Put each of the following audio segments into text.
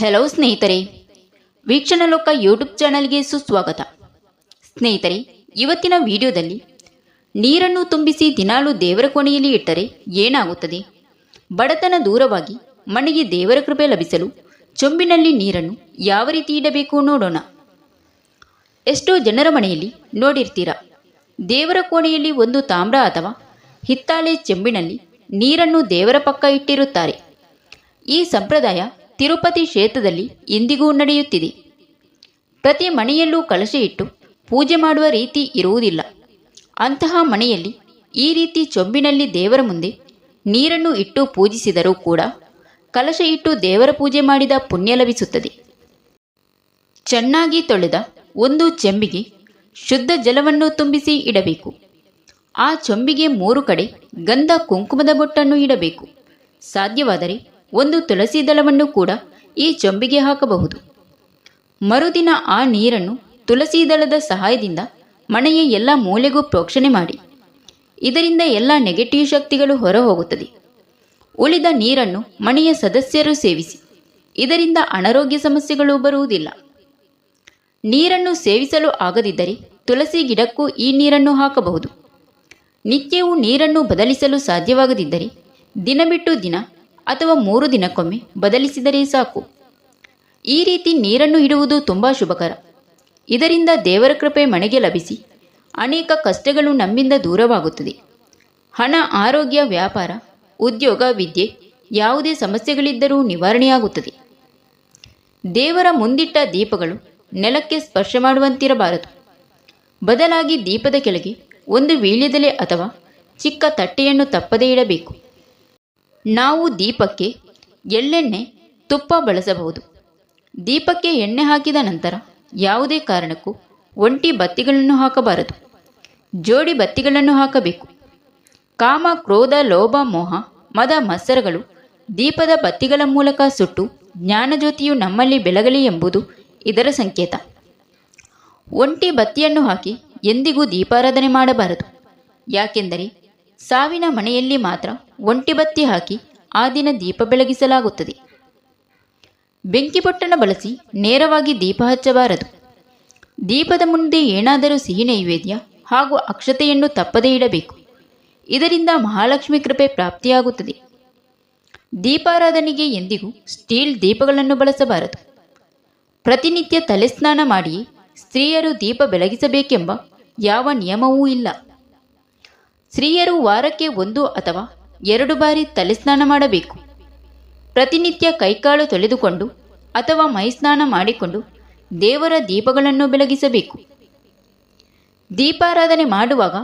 Hello ಸ್ನೇಹಿತರೆ. ವೀಕ್ಷಣ ಲೋಕ YouTube ಚಾನಲ್ಗೆ ಸುಸ್ವಾಗತ. ಸ್ನೇಹಿತರೆ, ಇವತ್ತಿನ ವಿಡಿಯೋದಲ್ಲಿ ನೀರನ್ನು ತುಂಬಿಸಿ ದಿನಾಲು ದೇವರ ಕೋಣೆಯಲ್ಲಿ ಇಟ್ಟರೆ ಏನಾಗುತ್ತದೆ? ಬಡತನ ದೂರವಾಗಿ ಮನೆಗೆ ದೇವರ ಕೃಪೆ ಲಭಿಸಲು ಚೊಂಬಿನಲ್ಲಿ ನೀರನ್ನು ಯಾವ ರೀತಿ ಇಡಬೇಕು ನೋಡೋಣ. ಎಷ್ಟೋ ಜನರ ಮನೆಯಲ್ಲಿ ನೋಡಿರ್ತೀರ, ದೇವರ ಕೋಣೆಯಲ್ಲಿ ಒಂದು ತಾಮ್ರ ಅಥವಾ ಹಿತ್ತಾಳೆ ಚೆಂಬಿನಲ್ಲಿ ನೀರನ್ನು ದೇವರ ಪಕ್ಕ ಇಟ್ಟಿರುತ್ತಾರೆ. ಈ ಸಂಪ್ರದಾಯ ತಿರುಪತಿ ಕ್ಷೇತ್ರದಲ್ಲಿ ಇಂದಿಗೂ ನಡೆಯುತ್ತಿದೆ. ಪ್ರತಿ ಮನೆಯಲ್ಲೂ ಕಲಶ ಇಟ್ಟು ಪೂಜೆ ಮಾಡುವ ರೀತಿ ಇರುವುದಿಲ್ಲ. ಅಂತಹ ಮನೆಯಲ್ಲಿ ಈ ರೀತಿ ಚೊಂಬಿನಲ್ಲಿ ದೇವರ ಮುಂದೆ ನೀರನ್ನು ಇಟ್ಟು ಪೂಜಿಸಿದರೂ ಕೂಡ ಕಲಶ ಇಟ್ಟು ದೇವರ ಪೂಜೆ ಮಾಡಿದ ಪುಣ್ಯ ಲಭಿಸುತ್ತದೆ. ಚೆನ್ನಾಗಿ ತೊಳೆದ ಒಂದು ಚೆಂಬಿಗೆ ಶುದ್ಧ ಜಲವನ್ನು ತುಂಬಿಸಿ ಇಡಬೇಕು. ಆ ಚೊಂಬಿಗೆ ಮೂರು ಕಡೆ ಗಂಧ ಕುಂಕುಮದ ಬೊಟ್ಟನ್ನು ಇಡಬೇಕು. ಸಾಧ್ಯವಾದರೆ ಒಂದು ತುಳಸಿ ದಳವನ್ನು ಕೂಡ ಈ ಚೊಂಬಿಗೆ ಹಾಕಬಹುದು. ಮರುದಿನ ಆ ನೀರನ್ನು ತುಳಸಿ ದಳದ ಸಹಾಯದಿಂದ ಮನೆಯ ಎಲ್ಲ ಮೂಲೆಗೂ ಪ್ರೋಕ್ಷಣೆ ಮಾಡಿ. ಇದರಿಂದ ಎಲ್ಲ ನೆಗೆಟಿವ್ ಶಕ್ತಿಗಳು ಹೊರ ಹೋಗುತ್ತದೆ ಉಳಿದ ನೀರನ್ನು ಮನೆಯ ಸದಸ್ಯರು ಸೇವಿಸಿ. ಇದರಿಂದ ಅನಾರೋಗ್ಯ ಸಮಸ್ಯೆಗಳು ಬರುವುದಿಲ್ಲ. ನೀರನ್ನು ಸೇವಿಸಲು ಆಗದಿದ್ದರೆ ತುಳಸಿ ಗಿಡಕ್ಕೂ ಈ ನೀರನ್ನು ಹಾಕಬಹುದು. ನಿತ್ಯವೂ ನೀರನ್ನು ಬದಲಿಸಲು ಸಾಧ್ಯವಾಗದಿದ್ದರೆ ದಿನ ಬಿಟ್ಟು ದಿನ ಅಥವಾ ಮೂರು ದಿನಕ್ಕೊಮ್ಮೆ ಬದಲಿಸಿದರೆ ಸಾಕು. ಈ ರೀತಿ ನೀರನ್ನು ಇಡುವುದು ತುಂಬ ಶುಭಕರ. ಇದರಿಂದ ದೇವರ ಕೃಪೆ ಮನೆಗೆ ಲಭಿಸಿ ಅನೇಕ ಕಷ್ಟಗಳು ನಮ್ಮಿಂದ ದೂರವಾಗುತ್ತದೆ. ಹಣ, ಆರೋಗ್ಯ, ವ್ಯಾಪಾರ, ಉದ್ಯೋಗ, ವಿದ್ಯೆ ಯಾವುದೇ ಸಮಸ್ಯೆಗಳಿದ್ದರೂ ನಿವಾರಣೆಯಾಗುತ್ತದೆ. ದೇವರ ಮುಂದಿಟ್ಟ ದೀಪಗಳು ನೆಲಕ್ಕೆ ಸ್ಪರ್ಶ ಮಾಡುವಂತಿರಬಾರದು. ಬದಲಾಗಿ ದೀಪದ ಕೆಳಗೆ ಒಂದು ವೀಳ್ಯದೆಲೆ ಅಥವಾ ಚಿಕ್ಕ ತಟ್ಟೆಯನ್ನು ತಪ್ಪದೇ ಇಡಬೇಕು. ನಾವು ದೀಪಕ್ಕೆ ಎಳ್ಳೆಣ್ಣೆ ತುಪ್ಪ ಬಳಸಬಹುದು. ದೀಪಕ್ಕೆ ಎಣ್ಣೆ ಹಾಕಿದ ನಂತರ ಯಾವುದೇ ಕಾರಣಕ್ಕೂ ಒಂಟಿ ಬತ್ತಿಗಳನ್ನು ಹಾಕಬಾರದು. ಜೋಡಿ ಬತ್ತಿಗಳನ್ನು ಹಾಕಬೇಕು. ಕಾಮ, ಕ್ರೋಧ, ಲೋಭ, ಮೋಹ, ಮದ, ಮತ್ಸರಗಳು ದೀಪದ ಬತ್ತಿಗಳ ಮೂಲಕ ಸುಟ್ಟು ಜ್ಞಾನಜ್ಯೋತಿಯು ನಮ್ಮಲ್ಲಿ ಬೆಳಗಲಿ ಎಂಬುದು ಇದರ ಸಂಕೇತ. ಒಂಟಿ ಬತ್ತಿಯನ್ನು ಹಾಕಿ ಎಂದಿಗೂ ದೀಪಾರಾಧನೆ ಮಾಡಬಾರದು. ಯಾಕೆಂದರೆ ಸಾವಿನ ಮನೆಯಲ್ಲಿ ಮಾತ್ರ ಒಂಟಿ ಬತ್ತಿ ಹಾಕಿ ಆ ದಿನ ದೀಪ ಬೆಳಗಿಸಲಾಗುತ್ತದೆ. ಬೆಂಕಿಪೊಟ್ಟಣ ಬಳಸಿ ನೇರವಾಗಿ ದೀಪ ಹಚ್ಚಬಾರದು. ದೀಪದ ಮುಂದೆ ಏನಾದರೂ ಸಿಹಿ ನೈವೇದ್ಯ ಹಾಗೂ ಅಕ್ಷತೆಯನ್ನು ತಪ್ಪದೇ ಇಡಬೇಕು. ಇದರಿಂದ ಮಹಾಲಕ್ಷ್ಮಿ ಕೃಪೆ ಪ್ರಾಪ್ತಿಯಾಗುತ್ತದೆ. ದೀಪಾರಾಧನೆಗೆ ಎಂದಿಗೂ ಸ್ಟೀಲ್ ದೀಪಗಳನ್ನು ಬಳಸಬಾರದು. ಪ್ರತಿನಿತ್ಯ ತಲೆಸ್ನಾನ ಮಾಡಿ ಸ್ತ್ರೀಯರು ದೀಪ ಬೆಳಗಿಸಬೇಕೆಂಬ ಯಾವ ನಿಯಮವೂ ಇಲ್ಲ. ಸ್ತ್ರೀಯರು ವಾರಕ್ಕೆ ಒಂದು ಅಥವಾ ಎರಡು ಬಾರಿ ತಲೆಸ್ನಾನ ಮಾಡಬೇಕು. ಪ್ರತಿನಿತ್ಯ ಕೈಕಾಲು ತೊಳೆದುಕೊಂಡು ಅಥವಾ ಮೈಸ್ನಾನ ಮಾಡಿಕೊಂಡು ದೇವರ ದೀಪಗಳನ್ನು ಬೆಳಗಿಸಬೇಕು. ದೀಪಾರಾಧನೆ ಮಾಡುವಾಗ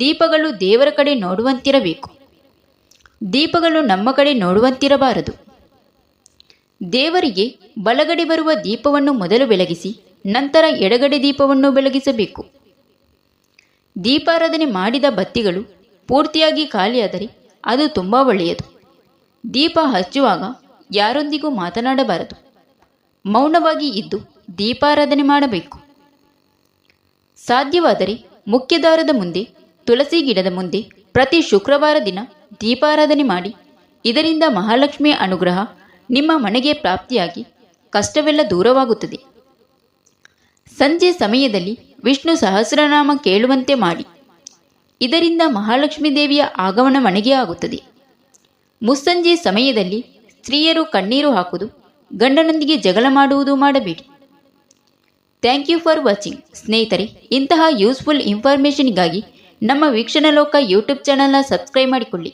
ದೀಪಗಳು ದೇವರ ಕಡೆ ನೋಡುವಂತಿರಬೇಕು. ದೀಪಗಳು ನಮ್ಮ ಕಡೆ ನೋಡುವಂತಿರಬಾರದು. ದೇವರಿಗೆ ಬಲಗಡೆ ಬರುವ ದೀಪವನ್ನು ಮೊದಲು ಬೆಳಗಿಸಿ ನಂತರ ಎಡಗಡೆ ದೀಪವನ್ನು ಬೆಳಗಿಸಬೇಕು. ದೀಪಾರಾಧನೆ ಮಾಡಿದ ಬತ್ತಿಗಳು ಪೂರ್ತಿಯಾಗಿ ಖಾಲಿಯಾದರೆ ಅದು ತುಂಬ ಒಳ್ಳೆಯದು. ದೀಪ ಹಚ್ಚುವಾಗ ಯಾರೊಂದಿಗೂ ಮಾತನಾಡಬಾರದು. ಮೌನವಾಗಿ ಇದ್ದು ದೀಪಾರಾಧನೆ ಮಾಡಬೇಕು. ಸಾಧ್ಯವಾದರೆ ಮುಖ್ಯದ್ವಾರದ ಮುಂದೆ, ತುಳಸಿ ಗಿಡದ ಮುಂದೆ ಪ್ರತಿ ಶುಕ್ರವಾರ ದಿನ ದೀಪಾರಾಧನೆ ಮಾಡಿ, ಇದರಿಂದ ಮಹಾಲಕ್ಷ್ಮಿಯ ಅನುಗ್ರಹ ನಿಮ್ಮ ಮನೆಗೆ ಪ್ರಾಪ್ತಿಯಾಗಿ ಕಷ್ಟವೆಲ್ಲ ದೂರವಾಗುತ್ತದೆ. ಸಂಜೆ ಸಮಯದಲ್ಲಿ ವಿಷ್ಣು ಸಹಸ್ರನಾಮ ಕೇಳುವಂತೆ ಮಾಡಿ. ಇದರಿಂದ ಮಹಾಲಕ್ಷ್ಮೀ ದೇವಿಯ ಆಗಮನ ಮನೆಗೆ ಆಗುತ್ತದೆ. ಮುಸ್ಸಂಜೆ ಸಮಯದಲ್ಲಿ ಸ್ತ್ರೀಯರು ಕಣ್ಣೀರು ಹಾಕುವುದು, ಗಂಡನೊಂದಿಗೆ ಜಗಳ ಮಾಡುವುದು ಮಾಡಬೇಡಿ. ಥ್ಯಾಂಕ್ ಯು ಫಾರ್ ವಾಚಿಂಗ್ ಸ್ನೇಹಿತರೆ, ಇಂತಹ ಯೂಸ್ಫುಲ್ ಇನ್ಫಾರ್ಮೇಷನ್ಗಾಗಿ ನಮ್ಮ ವೀಕ್ಷಣಲೋಕ ಯೂಟ್ಯೂಬ್ ಚಾನಲ್ನ ಸಬ್ಸ್ಕ್ರೈಬ್ ಮಾಡಿಕೊಳ್ಳಿ.